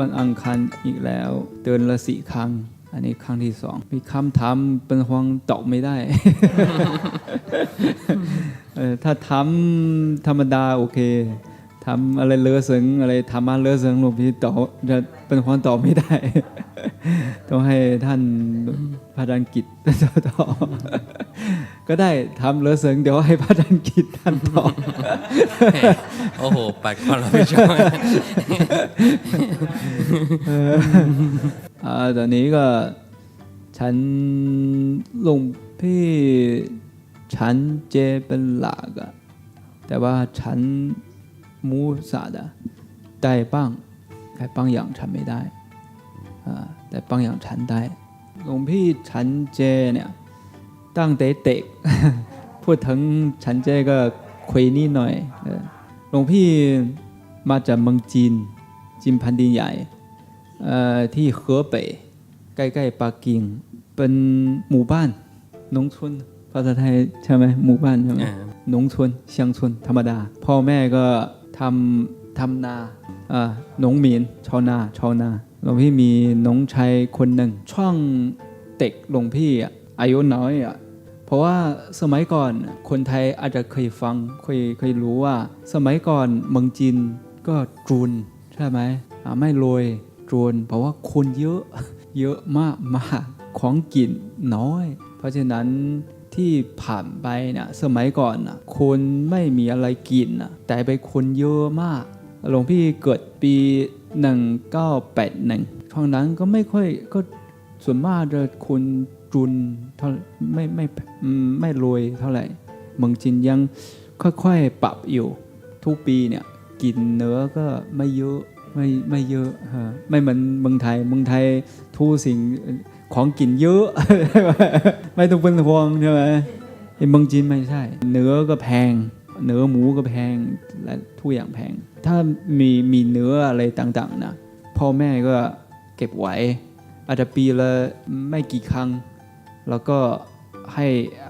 วันอังคารอีกแล้ว เตือนละสี่ครั้ง อันนี้ครั้งที่สอง มีคำถามเป็นห่วงตอบไม่ได้เออถ้าทำธรรมดาโอเคทำอะไรเลอะเสงอะไรทำมาเลอะเสงหลวงพี่ตอบจะเป็นความตอบไม่ได้ ต้องให้ท่านพระอาจารย์กิจตอบ ก็ได้ทำเลอะเสิงเดี๋ยวให้พระอาจารย์กิจท่านตอบโอ้โหปัดความรับผิดชอบอ่าตอนนี้ก็ฉันหลวงพี่ฉันเจเป็นหลักอะแต่ว่าฉันมูสาดะได้บ้างแต่บางอย่างฉันไม่ได้อ่าแต่บางอย่างฉันได้หลวงพี่ฉันเจเนี่ย ตั้งแต่เด็กพูดถึงฉันเจก็คุยนี่หน่อยหลวงพี่มาจากเมืองจีนจีนพันดินใหญ่ที่เหอเป่ยใกล้ๆปักกิ่ง เป็นหมู่บ้านนงชุนภาษาไทยใช่ไหมหมู่บ้านใช่ไหมนงชุนเชียงชนธรรมดา พ่อแม่ก็ทำทำนาอ่าหนงหมีนชาวนาชาวนาหลวงพี่มีน้องชายคนหนึ่งช่องเด็กหลวงพี่อายุน้อยอะ เพราะว่าสมัยก่อนคนไทยอาจจะเคยฟังเคยเคยรู้ว่า สมัยก่อนเมืองจีนก็จูนใช่ไหมไม่รวยจูนเพราะว่าคนเยอะเยอะมากมากของกินน้อย เพราะฉะนั้นที่ผ่านไปเนี่ยสมัยก่อนนะคนไม่มีอะไรกินนะแต่ไปคนเยอะมากหลวงพี่เกิดปี 1981ช่วงนั้นก็ไม่ค่อยก็ส่วนมากจะคน จุนเท่าไม่ไม่ไม่รวยเท่าไหร่เมืองจีนยังค่อยๆปรับอยู่ ทุกปีเนี่ยกินเนื้อก็ไม่เยอะไม่ไม่เยอะฮะไม่เหมือนเมืองไทยเมืองไทยทุกสิ่งของกินเยอะ ไม่ต้องเป็นห่วงใช่ไหมเมืองจีนไม่ใช่เนื้อก็แพงเนื้อหมูก็แพงและทุกอย่างแพง ถ้ามีมีเนื้ออะไรต่างๆนะพ่อแม่ก็เก็บไว้อาจจะปีละไม่กี่ครั้ง แล้วก็ให้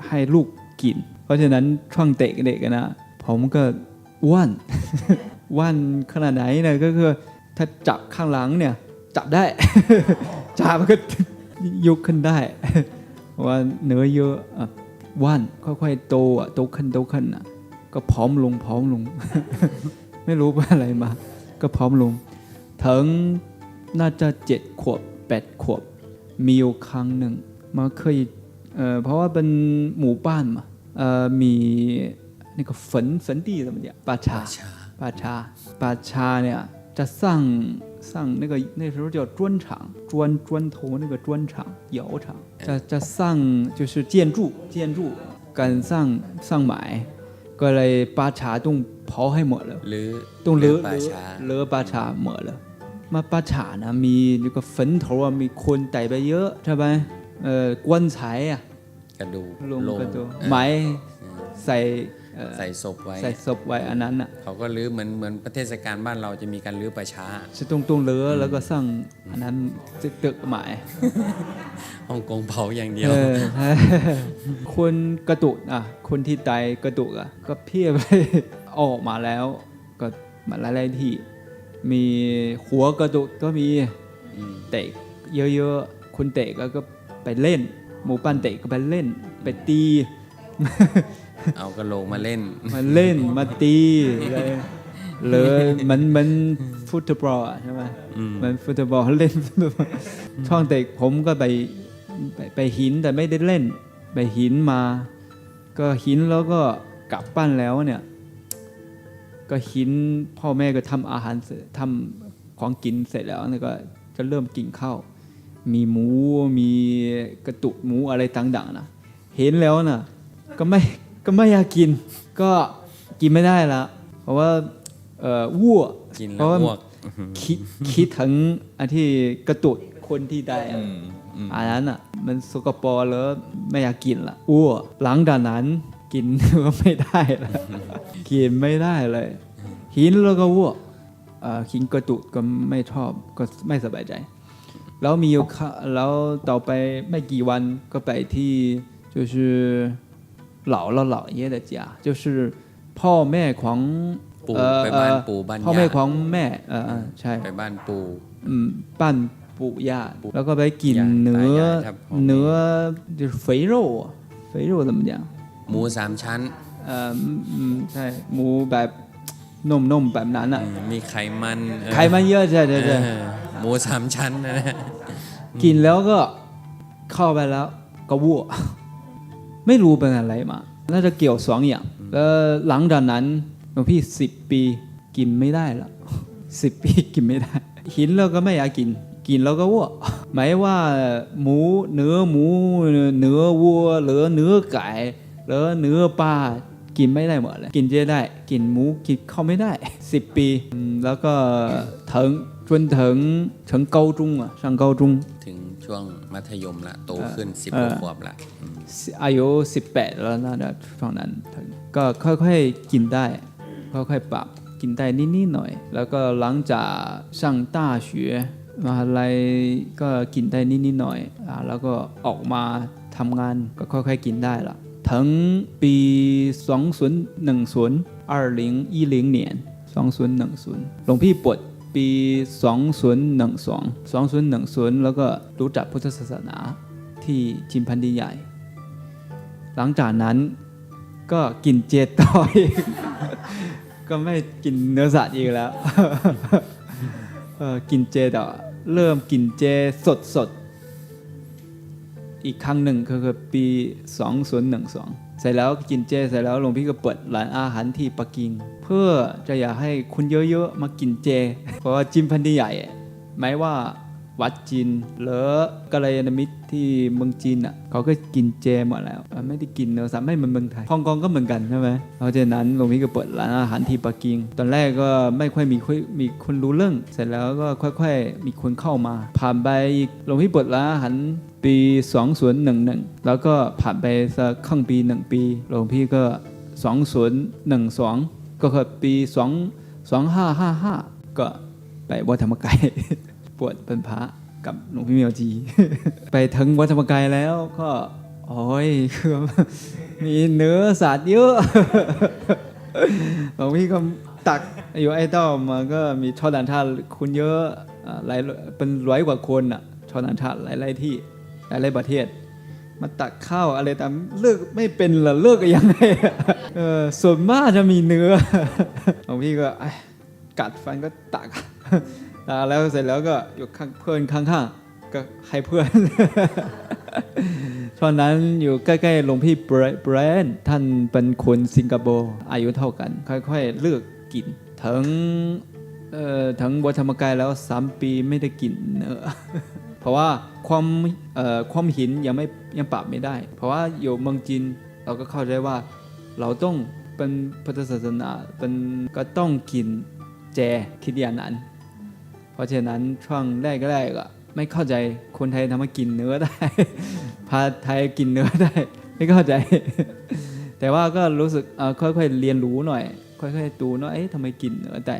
ให้ลูกกิน เพราะฉะนั้นช่วงเด็กเด็กนะ ผมก็อ้วนอ้วนขนาดไหนเนี่ยก็คือถ้าจับข้างหลังเนี่ย จับได้ จับมันก็ยกขึ้นได้ว่าเนื้อเยอะอะอ้วนค่อยๆโตอะโตขึ้นโตขึ้นอะ ก็ผอมลงผอมลง ไม่รู้ว่าอะไรมา ก็ผอมลง ถึงน่าจะเจ็ดขวบแปดขวบ มีอยู่ครั้งหนึ่ง มาเคยเอ่อเพราะว่าเป็นหมู่บ้านมาเอ่อมี那个坟坟地怎么讲ป่าช้า ชา ป่าช้าป่าช้าเนี่ยจะสร้างสร้าง那个那时候叫砖厂砖砖头那个砖厂窑厂จะจะสร้าง就是建筑建筑การสร้างสร้างหมาย ก็เลยป่าช้าต้องเผาให้หมดเลย หรือ ต้องเลือ ป่าช้า เลือป่าช้าหมดเลยมาป่าช้านะมีนี่ก็坟头啊มีคนไต่ไปเยอะใช่ไหม เอ่อกวนฉายอะกระดูกลงโลงกระดูกเออไม้ใส่เอ่อใส่ศพไว้ใส่ศพไว้อันนั้นอะเขาก็รื้อเหมือนเหมือนประเทศกาลบ้านเราจะมีการรื้อป่าช้าจะต้องต้องเลือแล้วก็สร้างอันนั้นจะตึกหมายฮ่องกงเผาอย่างเดียวเออใช่คนกระตุกอะคนที่ตายกระตุกอะก็เพียบไปออกมาแล้ว ก็มาหลายๆที่มีหัวกระตุกก็มีมเตะเยอะๆคนเตะก็ก็ ไปเล่น หมู่บ้านเตะก็ไปเล่น ไปตี เอากระโหลกมาเล่น มาเล่นมาตีเลยเลยมันมันฟุตบอลอะใช่ไหมอืมมันฟุตบอลเล่นฟุตบอลช่วงเด็กผมก็ไปไปไปหินแต่ไม่ได้เล่น ไปหินมา ก็หินแล้วก็กลับบ้านแล้วเนี่ย ก็หินพ่อแม่ก็ทำอาหารเสร็จทำของกินเสร็จแล้วเนี่ยก็จะเริ่มกินข้าว มีหมู มีกระตุกหมูอะไรต่างๆนะเห็นแล้วนะก็ไม่ก็ไม่อยากกิน ก็กินไม่ได้ละเพราะว่าเอ่อวัวกินเพแล้วราะว่าอ้วกคิดคิดถึงอันที่กระตุกคนที่ได้อะ อืมอืมอันนั้นอะมันสกปรกแล้วไม่อยากกินละอ้วหลังจากนั้นกิน ก็ไม่ได้ละกินไม่ได้เลยหินแล้วก็อ้วกเอ่อหินกระตุกก็ไม่ชอบก็ไม่สบายใจ แล้วมีอยู่ครั้งแล้วต่อไปไม่กี่วันก็ไปที่就是姥姥姥爷的家就是พ่อแม่ของ ปู่ เอ่อ ไปบ้าน เอ่อ ปู่บ้าน พ่อแม่ ย่า ของแม่เออเออใช่ ไปบ้านปู่ อืมบ้านปู่ย่าแล้วก็ไปกิน ย่า เนื้อ ตายายครับผม เนื้อ就是肥肉啊肥肉怎么讲 หมูสามชั้น เอ่ออืมใช่หมูแบบนุ่มๆแบบนั้นอ่ะ อืมมีไขมันเออ ไขมันเยอะใช่ใช่ใช่ เออ หมูสามชั้นนะนะ กินแล้วก็เข้าไปแล้วก็วัวไม่รู้เป็นอะไรมา น่าจะเกี่ยวสองอย่าง แล้วหลังจากนั้นหลวงพี่สิบปีกินไม่ได้ละสิบปีกินไม่ได้ หินแล้วก็ไม่อยากกิน กินแล้วก็วัวหมายว่าหมูเนื้อหมูเนื้อวัวหรือเนื้อไก่หรือเนื้อปลากินไม่ได้หมดเลย กินเจได้ กินหมูกินเข้าไม่ได้สิบปีอืมแล้วก็ถึง จนถึงถึง高中อ่ะ上高中 ถึงช่วงมัธยมละโตขึ้นสิบ เออ ขวบละอืม อายุ18 แล้วนะช่วงนั้นก็ค่อยๆกินได้ ค่อยๆปรับกินได้นิดๆหน่อย แล้วก็หลังจาก上大学มหาลัยก็กินได้นิดๆหน่อยอ่าแล้วก็ออกมาทำงานก็ค่อยๆกินได้ละถึงปี2010 2010年2010หลวงพี่ปวด ปี 2012 2010 แล้วก็รู้จักพุทธศาสนาที่จิมพันดีใหญ่ หลังจากนั้นก็กินเจต่ออีกก็ไม่กินเนื้อสัตว์อีกแล้ว กินเจต่อเริ่มกินเจสดสดอีกครั้งหนึ่งก็คือปี 2012 เสร็จแล้วกินเจเสร็จแล้วหลวงพี่ก็เปิดร้านอาหารที่ปักกิ่งเพื่อจะอยากให้คุณเยอะๆมากินเจ เพราะว่าจิมพันธุ์ใหญ่หมายว่า วัดจีนหรือกัลยาณมิตรที่เมืองจีนอะเขาก็กินเจหมดแล้ว ไม่ได้กินเนื้อสัตว์ไม่เหมือนเมืองไทยฮ่องกงก็เหมือนกันใช่ไหมเพราะฉะนั้นหลวงพี่ก็เปิดร้านอาหารที่ปักกิ่งตอนแรกก็ไม่ค่อยมีค่อยมีคนรู้เรื่อง เสร็จแล้วก็ค่อยๆ มีคนเข้ามา ผ่านไปอีกหลวงพี่เปิดร้านอาหารปี 2011 แล้วก็ผ่านไปสักครึ่งปีหนึ่งปีหลวงพี่ก็ 2012 ก็คือปี 2 2555 ก็ไปวัดธรรมกาย ปวดเป็นพระกับหลวงพี่เมียวจี ไปถึงวัดธรรมกายแล้วก็โอ้ยคือมีเนื้อสัตว์เยอะหลวงพี่ก็ตักอยู่ไอ้ต้อมก็มีชาวต่างชาติคุณเยอะอ่าหลายเป็นร้อยกว่าคนอะชาวต่างชาติหลายๆที่หลายๆประเทศ มาตักข้าวอะไรตามเลือกไม่เป็นเหรอเลือกยังไงเออส่วนมากจะมีเนื้อหลวงพี่ก็ไอ้กัดฟันก็ตัก แล้วเสร็จแล้วก็อยู่ข้างเพื่อนข้างๆก็ให้เพื่อนตอนนั้นอยู่ใกล้ๆหลวงพี่แบรแบรนด์ท่านเป็นคนสิงคโปร์อายุเท่ากัน ค่อยๆ เลือกกินถึงเอ่อถึงวัดธรรมกายแล้วสามปีไม่ได้กินเนื้อเพราะว่าความเอ่อความหินยังไม่ยังปรับไม่ได้ เพราะว่าอยู่เมืองจีนเราก็เข้าใจว่าเราต้องเป็นพุทธศาสนาเป็นก็ต้องกินแจคิดอย่างนั้น เพราะฉะนั้นช่วงแรกๆก็ไม่เข้าใจคนไทยทำไมกินเนื้อได้ พาไทยกินเนื้อได้ ไม่เข้าใจ แต่ว่าก็รู้สึกค่อค่อยๆเรียนรู้หน่อย ค่อยๆดูเนาะเอ๊ะทำไมกินเนื้อได้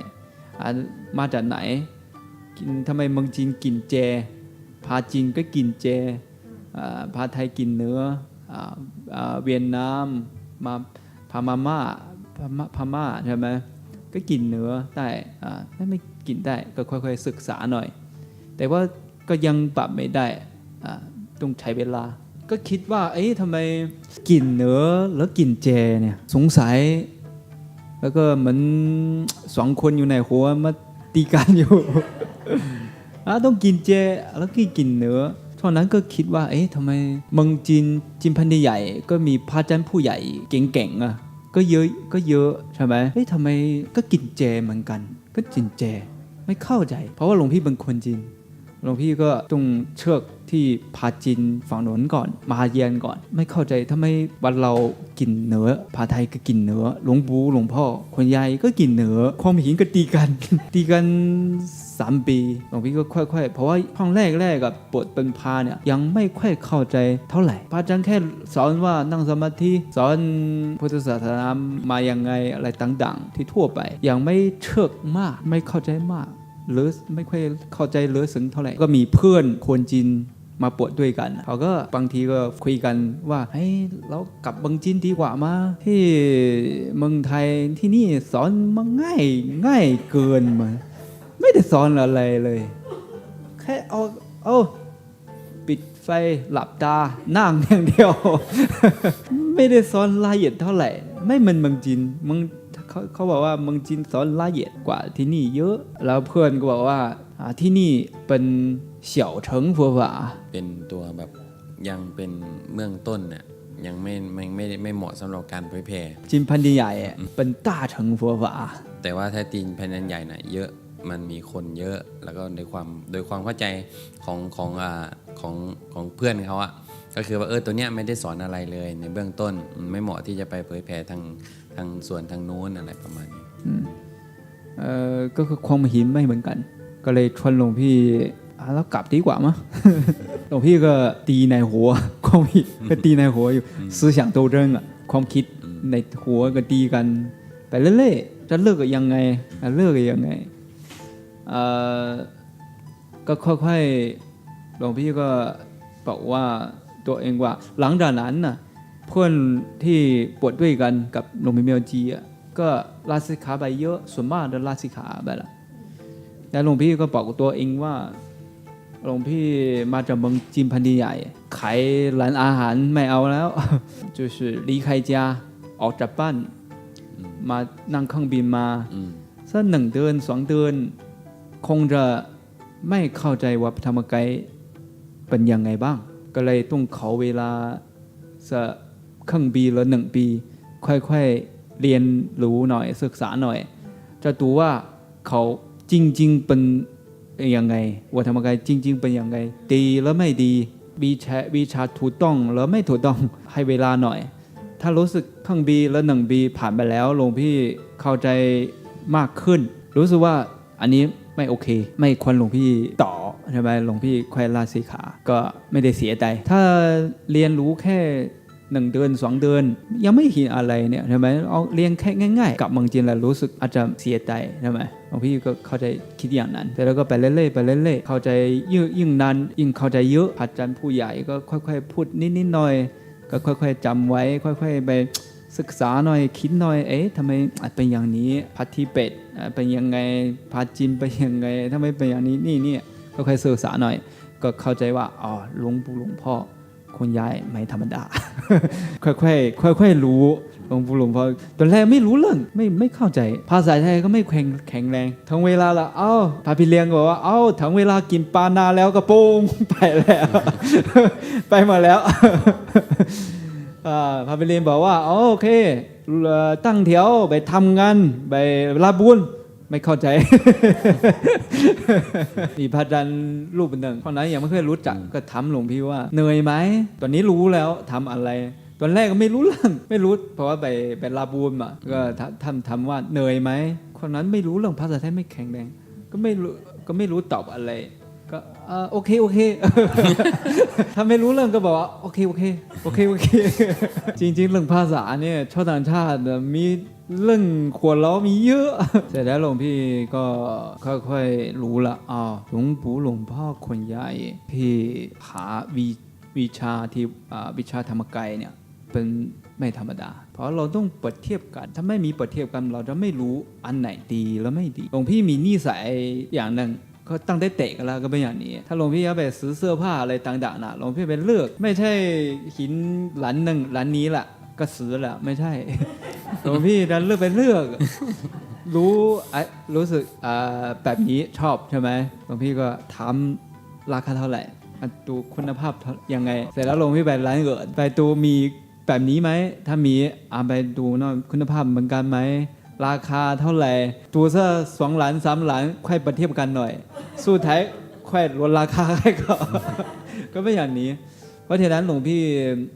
มาจากไหนกินทำไมเมืองจีนกินเจ พาจีนก็กินเจพาไทยกินเนื้อออเวียดนามมาพามาม่าพม่าพม่าใช่ไหม ก็กินเนื้อได้อ่าไม่ไม่กินได้ก็ค่อยๆศึกษาหน่อย แต่ว่าก็ยังปรับไม่ได้อ่าต้องใช้เวลา ก็คิดว่าเอ๊ะทำไมกินเนื้อแล้วกินเจเนี่ยสงสัย แล้วก็เหมือนสองคนอยู่ในหัวมาตีกันอยู่อะต้องกินเจแล้วก็กินเนื้อตอนนั้นก็คิดว่าเอ๊ะทำไมเมืองจีนจินพันธุ์ใหญ่ ก็มีพระอาจารย์ผู้ใหญ่เก่งๆอะ ก็เยอะก็เยอะใช่ไหมเฮ้ยทำไมก็กินเจเหมือนกัน ก็กินเจไม่เข้าใจ เพราะว่าหลวงพี่เป็นคนจีนหลวงพี่ก็ต้องเชือกที่พาจีนฝั่งโน้นก่อน มาเยียนก่อน ไม่เข้าใจทำไมวันเรากินเนื้อพาไทยก็กินเนื้อหลวงปู่หลวงพ่อคนใหญ่ก็กินเนื้อความเหินก็ตีกันตีกัน สามปี หลวงพี่ก็ค่อยๆ เพราะว่าห้องแรกๆกับบทเป็นพาเนี่ยยังไม่ค่อยเข้าใจเท่าไหร่ พระอาจารย์แค่สอนว่านั่งสมาธิสอนพุทธศาสนามายังไงอะไรต่างๆ ที่ทั่วไป ยังไม่เชิกมากไม่เข้าใจมากหรือไม่ค่อยเข้าใจเลือซึ้งเท่าไหร่ ก็มีเพื่อนคนจีนมาปวดด้วยกัน เขาก็บางทีก็คุยกันว่าเฮ้ยเรากลับเมืองจีนดีกว่ามาที่เมืองไทยที่นี่สอนมาง่ายง่ายเกินมา ไม่ได้สอนอะไรเลย แค่เอาเอาปิดไฟหลับตานั่งอย่างเดียว ไม่ได้สอนละเอียดเท่าไหร่ ไม่เหมือนมังจินมืงเขาเขาบอกว่ามังจินสอนละเอียดกว่าที่นี่เยอะ แล้วเพื่อนก็บอกว่าที่นี่เป็นเสี่ยวเฉิงฟัวฝาเป็นตัวแบบยังเป็นเมืองต้นเนี่ยยังไม่ไม่ไม่ไม่เหมาะสำหรับการเผยแพร่จินพันธุ์ใหญ่เป็นต้าเฉิงฟัวฝาแต่ว่าถ้าจีนพันธุ์ใหญ่น่ะเยอะ มันมีคนเยอะแล้วก็ในความโดยความเข้าใจของของของของเพื่อนเขาอะก็คือว่าเออตัวเนี้ยไม่ได้สอนอะไรเลยในเบื้องต้นไม่เหมาะที่จะไปเผยแผ่ทางทางส่วนทางนู้นอะไรประมาณนี้เออก็คือความหินไม่เหมือนกัน ก็เลยชวนหลวงพี่แล้วกลับดีกว่ามั้งหลวงพี่ก็ตีในหัว ความคิดก็ตีในหัวอยู่สื่อสารโตเรื่องอะความคิดในหัวก็ตีกัน ไปเรื่อยๆจะเลิกกันยังไงเลิกกันยังไง ก็ค่อยๆหลวงพี่ก็บอกว่าตัวเองว่า หลังจากนั้นน่ะเพื่อนที่ปวดด้วยกันกับหลวงพี่เมียวจีอ่ะก็ลาสิกขาไปเยอะส่วนมากจะลาสิกขาไปละแต่หลวงพี่ก็บอกกับตัวเองว่าหลวงพี่มาจากเมืองจีนแผ่นดินใหญ่ขายร้านอาหารไม่เอาแล้ว 就是离开家ออกจากบ้านมานั่งเครื่องบินมา อืม สักหนึ่งเดือนสองเดือน คงจะไม่เข้าใจว่าธรรมกายเป็นยังไงบ้าง ก็เลยต้องขอเวลาสักครึ่งปีหรือหนึ่งปี ค่อยๆเรียนรู้หน่อยศึกษาหน่อย จะดูว่าเขาจริง ๆ เป็นยังไงว่าธรรมกายจริง ๆ เป็นยังไง ดีหรือไม่ดีวิชาวิชาถูกต้องหรือไม่ถูกต้องให้เวลาหน่อย ถ้ารู้สึกครึ่งปีแล้วหนึ่งปีผ่านไปแล้วหลวงพี่เข้าใจมากขึ้น รู้สึกว่าอันนี้ ไม่โอเค ไม่ควรหลวงพี่ต่อใช่ไหมหลวงพี่ควายลาสีขา ก็ไม่ได้เสียใจ ถ้าเรียนรู้แค่หนึ่งเดือนสองเดือนยังไม่เห็นอะไรเนี่ยใช่ไหมเอาเรียนแค่ง่าย ๆกลับเมืองจีนแล้วรู้สึกอาจจะเสียใจใช่ไหมหลวงพี่ก็เข้าใจคิดอย่างนั้น แต่แล้วก็ไปเรื่อยๆไปเรื่อยๆเข้าใจยิ่งยิ่งนานยิ่งเข้าใจเยอะอาจารย์ผู้ใหญ่ก็ค่อยๆ พูดนิดๆหน่อยๆก็ค่อย ๆจำไว้ ค่อย ๆ ไป ศึกษาหน่อยคิดหน่อยเอ๊ะทำไมเป็นอย่างนี้พัทธิเป็ดเป็นยังไงพาจินเป็นยังไงทำไมเป็นอย่างนี้นี่เนี่ยก็ค่อยศึกษาหน่อย ก็เข้าใจว่าอ๋อหลวงปู่หลวงพ่อคุณยายไม่ธรรมดา ค่อยๆค่อยๆรู้หลวงปู่หลวงพ่อตอนแรกไม่รู้เรื่องไม่ไม่เข้าใจ ภาษาไทยก็ไม่แข็งแข็งแรงทั้งเวลาละเอ้าพาพี่เลี้ยงบอกว่าเอ้าถึงเวลากินปลานาแล้วก็โป้งไปแล้ว ไปมาแล้ว พาไปเรียนบอกว่าอ๋อโอเคเอ่อตั้งแถวไปทำงานไปลาบุญไม่เข้าใจมีพระอาจารย์รูปหนึ่งคนนั้นยังไม่เคยรู้จักก็ถามหลวงพี่ว่าเหนื่อยไหมตอนนี้รู้แล้วทำอะไร ตอนแรกก็ไม่รู้เรื่องไม่รู้ เพราะว่าไปไปลาบูนมาก็ท่านทำว่าเหนื่อยไหมคนนั้นไม่รู้เรื่องภาษาไทยไม่แข็งแรงก็ไม่รู้ก็ไม่รู้ตอบอะไรก็อ่า โอเคโอเค ถ้าไม่รู้เรื่องก็บอกว่าโอเคโอเคโอเคโอเค จริง ๆ เรื่องภาษาเนี่ยชาวต่างชาติเนี่ยมีเรื่องขวดล้อมีเยอะเสร็จแล้วหลวงพี่ก็ค่อยๆรู้ละอ๋อหลวงปู่หลวงพ่อคนใหญ่พี่หาวิวิชาที่อ่าวิชาธรรมกายเนี่ยเป็นไม่ธรรมดา เพราะเราต้องเปรียบเทียบกัน ถ้าไม่มีเปรียบเทียบกันเราจะไม่รู้อันไหนดีแล้วไม่ดี หลวงพี่มีนิสัยอย่างหนึ่ง ก็ตั้งแต่เตะกันแล้วก็เป็นอย่างนี้ ถ้าหลวงพี่เอาไปซื้อเสื้อผ้าอะไรต่างๆนะหลวงพี่ไปเลือก ไม่ใช่หินร้านหนึ่งร้านนี้แหละก็ซื้อแหละไม่ใช่หลวงพี่ดันเลือกไปเลือก รู้ไอ้รู้สึกอ่าแบบนี้ชอบใช่ไหมหลวงพี่ก็ถามราคาเท่าไหร่ดูคุณภาพยังไง เสร็จแล้วหลวงพี่ไปร้านเกิดไปดูมีแบบนี้ไหม ถ้ามีอ่าไปดูเนาะคุณภาพเหมือนกันไหม ราคาเท่าไหร่ดูซะสองหลานสามหลานค่อยประเทียบกันหน่อย สู้ท้ายค่อยลดราคาให้ก็ ก็ไม่อย่างนี้ เพราะฉะนั้นหลวงพี่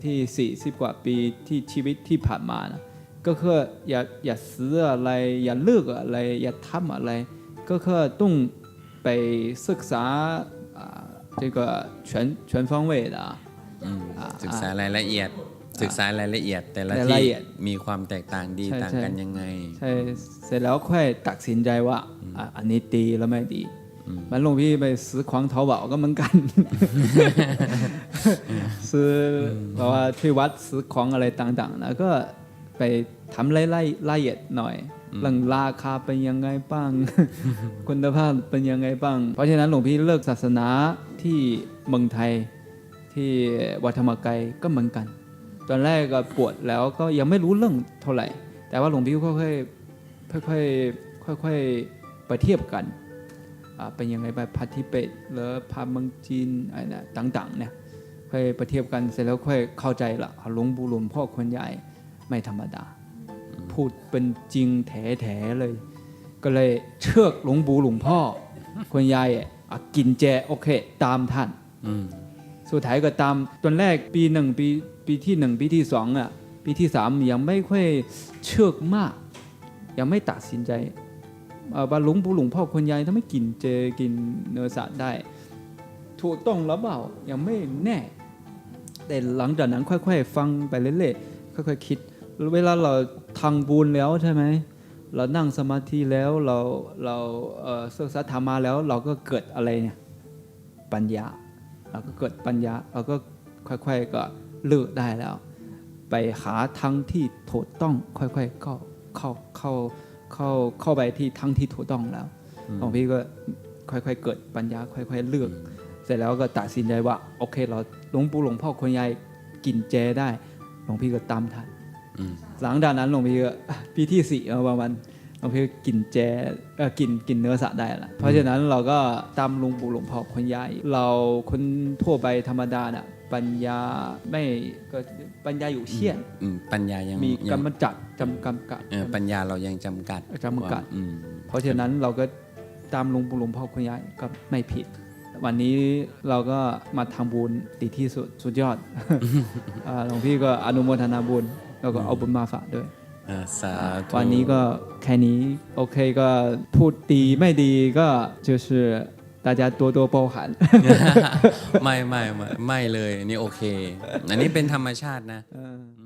ที่ 40 กว่าปีที่ชีวิตที่ผ่านมานะ ก็คืออย่าอย่าซื้ออะไร อย่าเลือกอะไร อย่าทำอะไร ก็คือต้องไปศึกษาอ่า这个全全方位的啊 อืม อ่า ศึกษารายละเอียด ศึกษารายละเอียดแต่ละรายละที่เอียดมีความแตกต่างดีใช่ต่างใช่กันยังไง ใช่เสร็จแล้วค่อยตัดสินใจว่าอะอันนี้ดีแล้วไม่ดีมันหลวงพี่ไปซื้อของเทาเบาก็เหมือนกัน ซื้อเพราะว่าที่วัดซื้อของอะไรต่างๆแล้วก็ไปทำไล่ไล่ละเอียดหน่อยเรื่องราคาเป็นยังไงบ้าง คุณภาพเป็นยังไงบ้าง เพราะฉะนั้นหลวงพี่เลิกศาสนาที่เมืองไทยที่วัดธรรมกายก็เหมือนกัน ตอนแรกก็ปวดแล้วก็ยังไม่รู้เรื่องเท่าไหร่ แต่ว่าหลวงพี่ค่อยๆค่อยๆค่อยๆไปเทียบกันอ่าเป็นยังไงไปพัทธิเปตหรือพาเมืองจีนอะไรนะต่างๆเนี่ยค่อยไปเทียบกันเสร็จแล้วค่อยเข้าใจละหลวงปู่หลวงพ่อคนใหญ่ไม่ธรรมดา พูดเป็นจริงแถๆเลย ก็เลยเชือกหลวงปู่หลวงพ่อคนใหญ่อกินแจโอเค ตามท่านอื สุดท้ายก็ตามตอนแรกปีหนึ่งปีปีที่หนึ่งปีที่สองอะปีที่สามยังไม่ค่อยเชื่อมาก ยังไม่ตัดสินใจเอ่อว่าหลวงปู่หลวงพ่อคนใหญ่ถ้าไม่กินเจกินเนื้อสัตว์ได้ ถูกต้องหรือเปล่ายังไม่แน่ แต่หลังจากนั้นค่อยๆฟังไปเรื่อยๆค่อยๆคิด เวลาเราทางบุญแล้วใช่ไหมเรานั่งสมาธิแล้วเราเราเอ่อศึกษาธรรมาแล้วเราก็เกิดอะไรเนี่ยปัญญา เราก็เกิดปัญญาเราก็ค่อยๆก็เลือกได้แล้ว ไปหาทางที่ถูกต้องค่อยๆเข้าเข้าเข้าเข้าเข้าไปที่ทางที่ถูกต้องแล้วหลวงพี่ก็ค่อยๆเกิดปัญญาค่อยๆเลือก เสร็จแล้วก็ตัดสินใจว่าโอเค เราหลวงปู่หลวงพ่อคนใหญ่กินเจได้หลวงพี่ก็ตามทันอืมหลังจากนั้นหลวงพี่ก็อะปีที่สี่เออประมาณ หลวงพี่ก็กินแจเออกินกินเนื้อสัตว์ได้ละเพราะฉะนั้นเราก็ตามหลุงปู่หลวงพ่อคนใหญ่เราคนทั่วไปธรรมดาน่ะปัญญาไม่ก็ปัญญาอยู่เชี่ยนอืมปัญญายังมียังกำจัดจำกำกัดเออปัญญาเรายังจำกัดจำกัดอืมเพราะฉะนั้นเราก็ตามหลุงปู่หลวงพ่อคนใหญ่ก็ไม่ผิด วันนี้เราก็มาทำบุญดีที่สุดสุดยอดอ่าหลวงพี่ก็อนุโมทนาบุญแล้วก็เอาบุญมาฝากด้วยอ่า สาธุ วันนี้ก็แค่นี้โอเคก็พูดดีไม่ดีก็就是大家多多包涵 ไม่ไม่ไม่ไม่เลยอันนี่โอเค อันนี้เป็นธรรมชาตินะ 嗯。